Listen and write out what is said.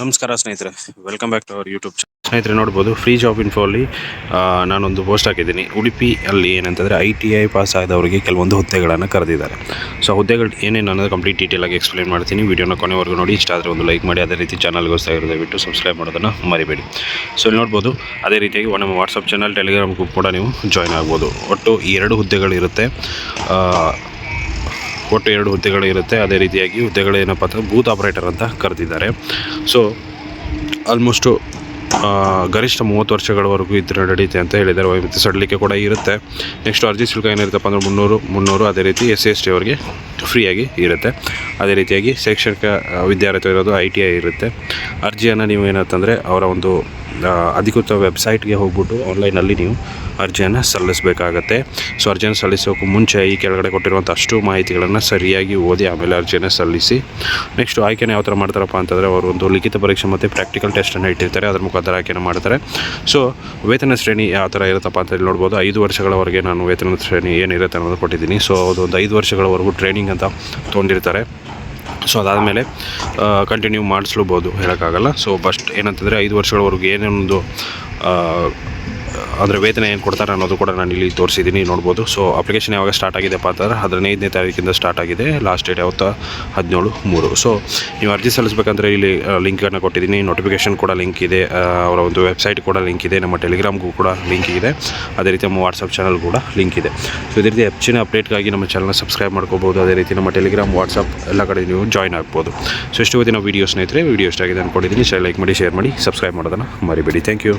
ನಮಸ್ಕಾರ ಸ್ನೇಹಿತರೆ welcome back to our YouTube ಸ್ನೇಹಿತರೆ, ನೋಡ್ಬೋದು ಫ್ರೀ ಜಾಬ್ ಇನ್ಫೋ ಅಲ್ಲಿ ನಾನೊಂದು ಪೋಸ್ಟ್ ಹಾಕಿದ್ದೀನಿ. ಉಡುಪಿ ಅಲ್ಲಿ ಏನಂತಂದರೆ ಐ ಟಿ ಐ ಪಾಸ್ ಆದವರಿಗೆ ಕೆಲವೊಂದು ಹುದ್ದೆಗಳನ್ನು ಕರೆದಿದ್ದಾರೆ. ಸೊ ಹುದ್ದೆಗಳು ಏನೇನು ಅನ್ನೋದು ಕಂಪ್ಲೀಟ್ ಆಗಿ ಎಕ್ಸ್ಪ್ಲೇನ್ ಮಾಡ್ತೀನಿ. ವೀಡಿಯೋನ ಕೊನೆವರೆಗೂ ನೋಡಿ. ಇಷ್ಟ ಆದರೆ ಒಂದು ಲೈಕ್ ಮಾಡಿ. ಅದೇ ರೀತಿ ಚಾನಲ್ಗೋಸ್ಕರ ದಯವಿಟ್ಟು ಸಬ್ಸ್ಕ್ರೈಬ್ ಮಾಡೋದನ್ನು ಮರಿಬೇಡಿ. ಸೊ ಇಲ್ಲಿ ನೋಡ್ಬೋದು, ಅದೇ ರೀತಿಯಾಗಿ ನಮ್ಮ ವಾಟ್ಸಪ್ ಚಾನಲ್ ಟೆಲಿಗ್ರಾಮ್ ಗ್ರೂಪ್ ಕೂಡ ನೀವು ಜಾಯ್ನ್ ಆಗ್ಬೋದು. ಒಟ್ಟು ಎರಡು ಹುದ್ದೆಗಳಿರುತ್ತೆ. ಒಟ್ಟು ಎರಡು ಹುದ್ದೆಗಳಿರುತ್ತೆ ಅದೇ ರೀತಿಯಾಗಿ ಹುದ್ದೆಗಳು ಏನಪ್ಪ ಅಂತಂದ್ರೆ ಬೂತ್ ಆಪರೇಟರ್ ಅಂತ ಕರೆದಿದ್ದಾರೆ. ಸೊ ಆಲ್ಮೋಸ್ಟು ಗರಿಷ್ಠ ಮೂವತ್ತು ವರ್ಷಗಳವರೆಗೂ ಇದ್ರೆ ನಡೀತೆ ಅಂತ ಹೇಳಿದ್ದಾರೆ. ವೈವಿಧ್ಯ ಸಡಲಿಕೆ ಕೂಡ ಇರುತ್ತೆ. ನೆಕ್ಸ್ಟ್ ಅರ್ಜಿ ಶುಲ್ಕ ಏನಿರುತ್ತಪ್ಪ ಅಂದ್ರೆ ಮುನ್ನೂರು ಮುನ್ನೂರು, ಅದೇ ರೀತಿ ಎಸ್ ಸಿ ಎಸ್ ಟಿ ಅವರಿಗೆ ಫ್ರೀಯಾಗಿ ಇರುತ್ತೆ. ಅದೇ ರೀತಿಯಾಗಿ ಶೈಕ್ಷಣಿಕ ವಿದ್ಯಾರ್ಥಿ ಇರೋದು ಐ ಟಿ ಐ ಇರುತ್ತೆ. ಅರ್ಜಿಯನ್ನು ನೀವು ಏನಂತಂದರೆ ಅವರ ಒಂದು ಅಧಿಕೃತ ವೆಬ್ಸೈಟ್ಗೆ ಹೋಗ್ಬಿಟ್ಟು ಆನ್ಲೈನಲ್ಲಿ ನೀವು ಅರ್ಜಿಯನ್ನು ಸಲ್ಲಿಸಬೇಕಾಗತ್ತೆ. ಸೊ ಅರ್ಜಿಯನ್ನು ಸಲ್ಲಿಸೋಕ್ಕೂ ಮುಂಚೆ ಈ ಕೆಳಗಡೆ ಕೊಟ್ಟಿರುವಂಥ ಅಷ್ಟು ಮಾಹಿತಿಗಳನ್ನು ಸರಿಯಾಗಿ ಓದಿ ಆಮೇಲೆ ಅರ್ಜಿಯನ್ನು ಸಲ್ಲಿಸಿ. ನೆಕ್ಸ್ಟ್ ಆಯ್ಕೆನ ಯಾವ ಥರ ಮಾಡ್ತಾರಪ್ಪ ಅಂತಂದರೆ ಅವರು ಒಂದು ಲಿಖಿತ ಪರೀಕ್ಷೆ ಮತ್ತು ಪ್ರಾಕ್ಟಿಕಲ್ ಟೆಸ್ಟನ್ನು ಇಟ್ಟಿರ್ತಾರೆ. ಅದರ ಮುಖಾಂತರ ಆಯ್ಕೆನ ಮಾಡ್ತಾರೆ. ಸೊ ವೇತನ ಶ್ರೇಣಿ ಯಾವ ಥರ ಇರುತ್ತಪ್ಪ ಅಂತ ಹೇಳಿ ನೋಡ್ಬೋದು. ಐದು ವರ್ಷಗಳವರೆಗೆ ನಾನು ವೇತನ ಶ್ರೇಣಿ ಏನಿರುತ್ತೆ ಅನ್ನೋದು ಕೊಟ್ಟಿದ್ದೀನಿ. ಸೊ ಅದೊಂದು ಐದು ವರ್ಷಗಳವರೆಗೂ ಟ್ರೈನಿಂಗ್ ಅಂತ ತೊಗೊಂಡಿರ್ತಾರೆ ಸೊ ಅದಾದಮೇಲೆ ಕಂಟಿನ್ಯೂ ಮಾಡಿಸ್ಲೂಬೋದು ಹೇಳೋಕ್ಕಾಗಲ್ಲ. ಸೊ ಫಸ್ಟ್ ಏನಂತಂದರೆ ಐದು ವರ್ಷಗಳವರೆಗೂ ಏನೇನೊಂದು ಅಂದರೆ ವೇತನ ಏನು ಕೊಡ್ತಾರೆ ಅನ್ನೋದು ಕೂಡ ನಾನು ಇಲ್ಲಿ ತೋರಿಸಿದ್ದೀನಿ ನೋಡ್ಬೋದು. ಸೊ ಅಪ್ಲಿಕೇಶನ್ ಯಾವಾಗ ಸ್ಟಾರ್ಟ್ ಆಗಿದೆಪ್ಪ ಅಂತಂದ್ರೆ ಹದಿನೈದನೇ ತಾರೀಕಿಂದ ಸ್ಟಾರ್ಟ್ ಆಗಿದೆ. ಲಾಸ್ಟ್ ಡೇಟ್ ಯಾವತ್ತ? ಹದಿನೇಳು, ಮೂರು. ಸೊ ನೀವು ಅರ್ಜಿ ಸಲ್ಲಿಸಬೇಕಂದ್ರೆ ಇಲ್ಲಿ ಲಿಂಕನ್ನು ಕೊಟ್ಟಿದ್ದೀನಿ ನೋಟಿಫಿಕೇಶನ್ ಕೂಡ ಲಿಂಕ್ ಇದೆ. ಅವರ ಒಂದು ವೆಬ್ಸೈಟ್ ಕೂಡ ಲಿಂಕ್ ಇದೆ. ನಮ್ಮ ಟೆಲಿಗ್ರಾಮ್ಗೂ ಕೂಡ ಲಿಂಕ್ ಇದೆ. ಅದೇ ರೀತಿ ನಮ್ಮ ವಾಟ್ಸಪ್ ಚಾನಲ್ ಕೂಡ ಲಿಂಕ್ ಇದೆ. ಸೊ ಇದೇ ರೀತಿ ಹೆಚ್ಚಿನ ಅಪ್ಡೇಟ್ಗಾಗಿ ನಮ್ಮ ಚಾನಲ್ನ ಸಬ್ಸ್ಕ್ರೈಬ್ ಮಾಡ್ಕೋಬೋದು ಅದೇ ರೀತಿ ನಮ್ಮ ಟೆಲಿಗ್ರಾಮ್ ವಾಟ್ಸಪ್ ಎಲ್ಲ ಕಡೆ ನೀವು ಜಾಯ್ನ್ ಆಗ್ಬೋದು. ಸೊ ಇಷ್ಟು ಇವತ್ತಿನ ವೀಡಿಯೋ ಸ್ನೇಹಿತರೆ. ವೀಡಿಯೋ ಇಷ್ಟ ಆಗಿದೆ ಅಂದ್ಕೊಂಡಿದ್ದೀನಿ ಲೈಕ್ ಮಾಡಿ ಶೇರ್ ಮಾಡಿ. ಸಬ್ಸ್ಕ್ರೈಬ್ ಮಾಡೋದನ್ನು ಮರಿಬೇಡಿ. Thank you